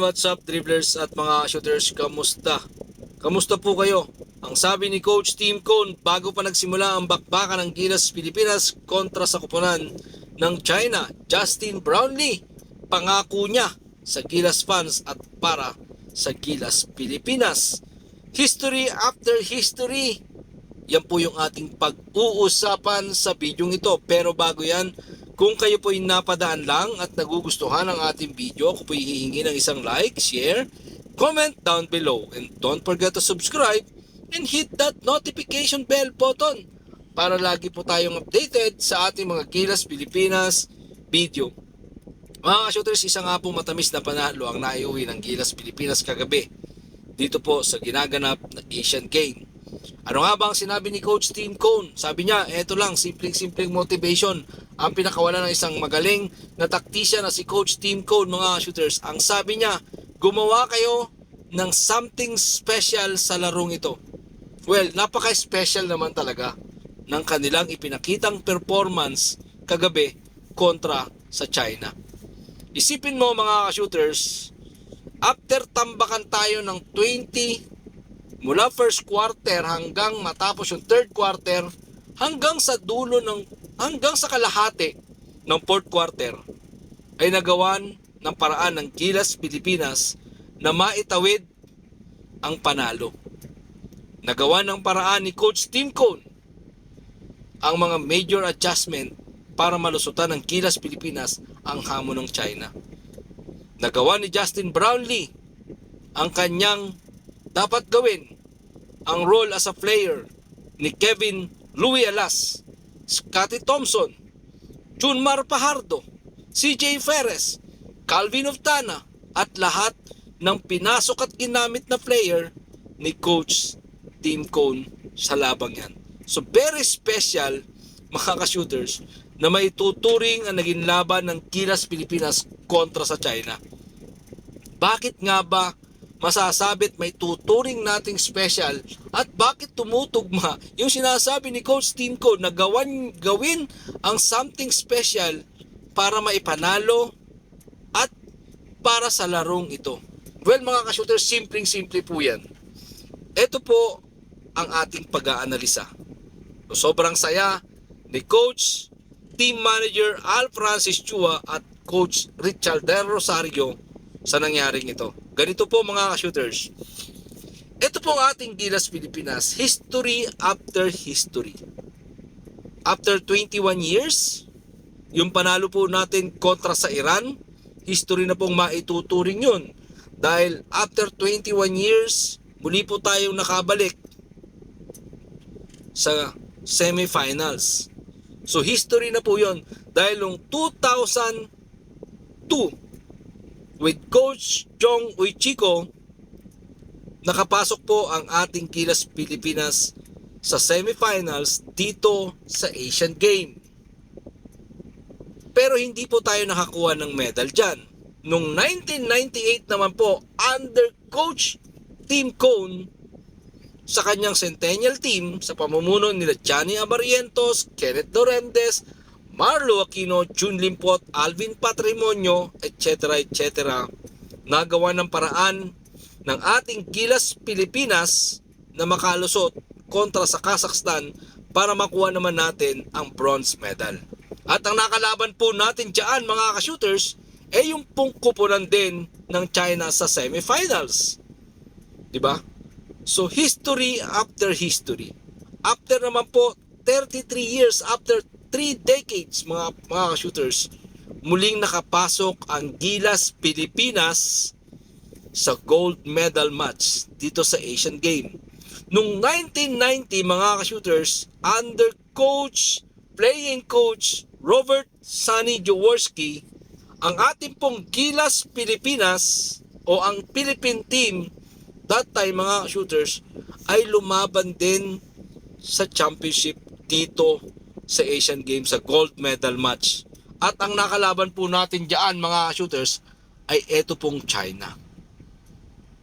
What's up dribblers at mga shooters, kamusta? Kamusta po kayo? Ang sabi ni Coach Team Cone bago pa nagsimula ang bakbakan ng Gilas Pilipinas kontra sa kupunan ng China, Justin Brownlee, pangako niya sa Gilas fans at para sa Gilas Pilipinas. History after history, yan po yung ating pag-uusapan sa bidyong ito. Pero bago yan, kung kayo po ay napadaan lang at nagugustuhan ang ating video, ako po hihingi ng isang like, share, comment down below. And don't forget to subscribe and hit that notification bell button para lagi po tayong updated sa ating mga Gilas Pilipinas video. Mga shooters, isa nga po matamis na panalo ang naiuwi ng Gilas Pilipinas kagabi dito po sa ginaganap na Asian Game. Ano nga ba ang sinabi ni Coach Team Cone? Sabi niya, eto lang, simpleng-simpleng motivation ang pinakawala ng isang magaling na taktisya na si Coach Team Cone, mga shooters. Ang sabi niya, gumawa kayo ng something special sa larong ito. Well, napaka-special naman talaga ng kanilang ipinakitang performance kagabi kontra sa China. Isipin mo mga shooters, after tambakan tayo ng 20 mula first quarter hanggang matapos yung third quarter hanggang sa dulo ng hanggang sa kalahati ng fourth quarter ay nagawan ng paraan ng Gilas Pilipinas na maitawid ang panalo. Nagawa ng paraan ni Coach Tim Cone ang mga major adjustment para malusutan ng Gilas Pilipinas ang hamon ng China. Nagawa ni Justin Brownlee ang kanyang dapat gawin ang role as a player ni Kevin Louis Alas, Scotty Thompson, Junmar Pajardo, CJ Ferres, Calvin Oftana at lahat ng pinasok at ginamit na player ni Coach Team Cone sa labang yan. So very special mga ka-shooters na may tuturing ang naging laban ng Gilas Pilipinas kontra sa China. Bakit nga ba masasabit may tuturing nating special at bakit tumutugma yung sinasabi ni Coach Team Code na gawan, gawin ang something special para maipanalo at para sa larong ito. Well mga ka-shooters, simpleng-simple po yan. Ito po ang ating pag-aanalisa. So, sobrang saya ni Coach, Team Manager Al Francis Chua at Coach Richard Del Rosario sa nangyaring ito. Ganito po mga shooters. Ito po ang ating Gilas Pilipinas. History after history. After 21 years, yung panalo po natin kontra sa Iran, history na pong maituturing yun. Dahil after 21 years, muli po tayong nakabalik sa semifinals. So history na po yon dahil noong 2002 with Coach Jong Uichiko nakapasok po ang ating Gilas Pilipinas sa semifinals dito sa Asian Game. Pero hindi po tayo nakakuha ng medal dyan. Noong 1998 naman po, under Coach Team Cone, sa kanyang Centennial team sa pamumuno nila Johnny Abarientos, Kenneth Dorendes, Marlo Aquino, Jun Limpot, Alvin Patrimonio, etc. etc. Nagawa ng paraan ng ating Gilas Pilipinas na makalusot kontra sa Kazakhstan para makuha naman natin ang bronze medal. At ang nakalaban po natin dyan mga ka-shooters ay yung pungkupunan din ng China sa semifinals. 'Di ba? So history after history. After naman po 33 years after 3 decades mga mga shooters, muling nakapasok ang Gilas Pilipinas sa gold medal match dito sa Asian Game. Noong 1990 mga shooters under coach, playing coach Robert Sunny Jaworski, ang ating pong Gilas Pilipinas o ang Philippine team that time mga shooters ay lumaban din sa championship dito sa Asian Games sa gold medal match. At ang nakalaban po natin diyan mga shooters ay eto pong China.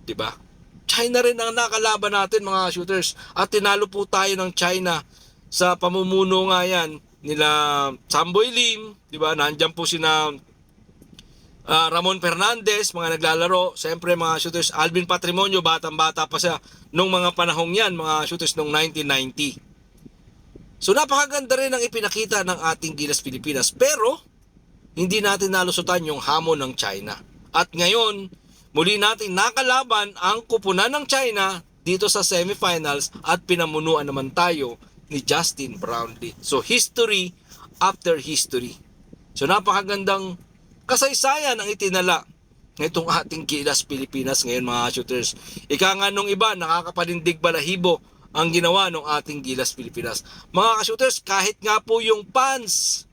'Di ba? China rin ang nakalaban natin mga shooters at tinalo po tayo ng China sa pamumuno nga yan nila Samboy Lim, 'di ba? Nandiyan po sina ah, Ramon Fernandez, mga naglalaro. Siyempre mga shooters, Alvin Patrimonio, batang-bata pa siya nung mga panahong yan, mga shooters nung 1990. So napakaganda rin ang ipinakita ng ating Gilas Pilipinas. Pero, hindi natin nalusutan yung hamon ng China. At ngayon, muli natin nakalaban ang kupunan ng China dito sa semifinals at pinamunuan naman tayo ni Justin Brownlee. So history after history. So napakagandang kasaysayan ang itinala nitong ating Gilas Pilipinas ngayon mga shooters. Ika nga nung iba, nakakapanindig balahibo ang ginawa ng ating Gilas Pilipinas. Mga shooters, kahit nga po yung fans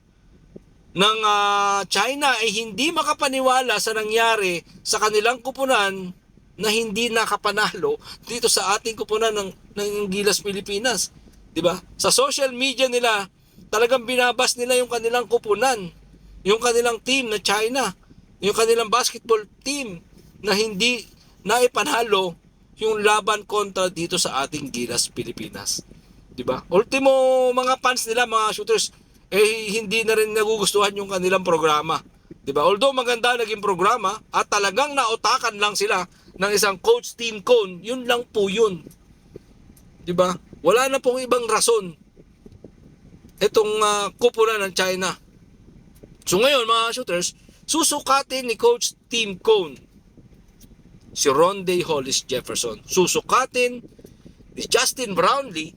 ng ah, China ay hindi makapaniwala sa nangyari sa kanilang kupunan na hindi nakapanalo dito sa ating kupunan ng, ng Gilas Pilipinas. 'Di ba? Sa social media nila, talagang binabas nila yung kanilang kupunan, yung kanilang team na China, yung kanilang basketball team na hindi naipanalo yung laban kontra dito sa ating Gilas Pilipinas. 'Di ba? Ultimo mga fans nila, mga shooters, eh hindi na rin nagugustuhan yung kanilang programa. 'Di ba? Although maganda naging programa at talagang nautakan lang sila ng isang coach team cone, yun lang po yun. 'Di ba? Wala na pong ibang rason itong uh, kupunan ng China. So ngayon mga shooters, susukatin ni coach Team Cone si Ronde Hollis Jefferson. Susukatin ni Justin Brownlee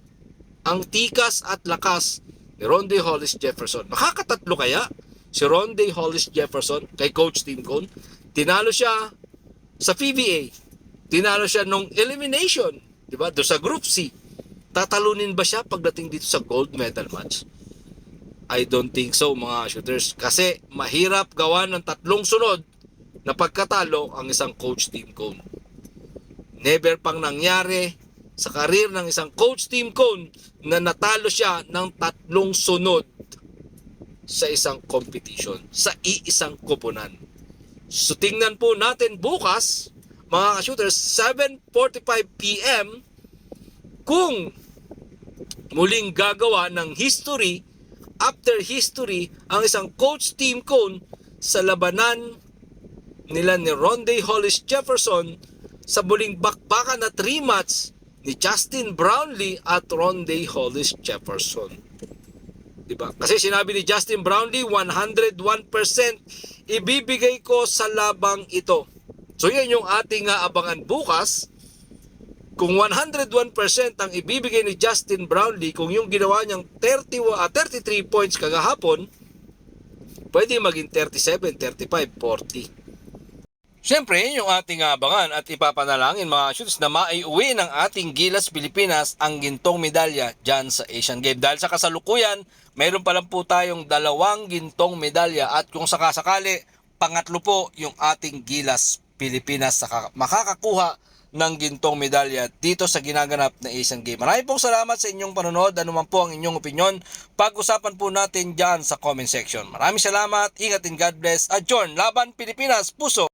ang tikas at lakas ni Ronde Hollis Jefferson. Makakatatlo kaya si Ronde Hollis Jefferson kay Coach Tim Cone? Tinalo siya sa PBA. Tinalo siya nung elimination, di ba? Doon sa Group C. Tatalunin ba siya pagdating dito sa gold medal match? I don't think so mga shooters. Kasi mahirap gawa ng tatlong sunod na pagkatalo ang isang coach team cone. Never pang nangyari sa karir ng isang coach team cone na natalo siya ng tatlong sunod sa isang competition, sa iisang koponan. So tingnan po natin bukas, mga shooters 7.45pm, kung muling gagawa ng history after history ang isang coach team cone sa labanan nila ni Ronde Hollis Jefferson sa muling bakbakan na 3 match ni Justin Brownlee at Ronde Hollis Jefferson. 'Di ba? Kasi sinabi ni Justin Brownlee 101% ibibigay ko sa labang ito. So yan yung ating uh, abangan bukas. Kung 101% ang ibibigay ni Justin Brownlee kung yung ginawa niyang 30 uh, 33 points kagahapon, pwede maging 37, 35, 40. Siyempre, yun yung ating abangan at ipapanalangin mga shoots na maiuwi ng ating Gilas Pilipinas ang gintong medalya dyan sa Asian Games. Dahil sa kasalukuyan, mayroon pa lang po tayong dalawang gintong medalya at kung sakasakali, pangatlo po yung ating Gilas Pilipinas sa makakakuha ng gintong medalya dito sa ginaganap na Asian Games. Maraming pong salamat sa inyong panonood. Ano man po ang inyong opinion, pag-usapan po natin dyan sa comment section. Maraming salamat, ingat and God bless. At John, Laban Pilipinas, Puso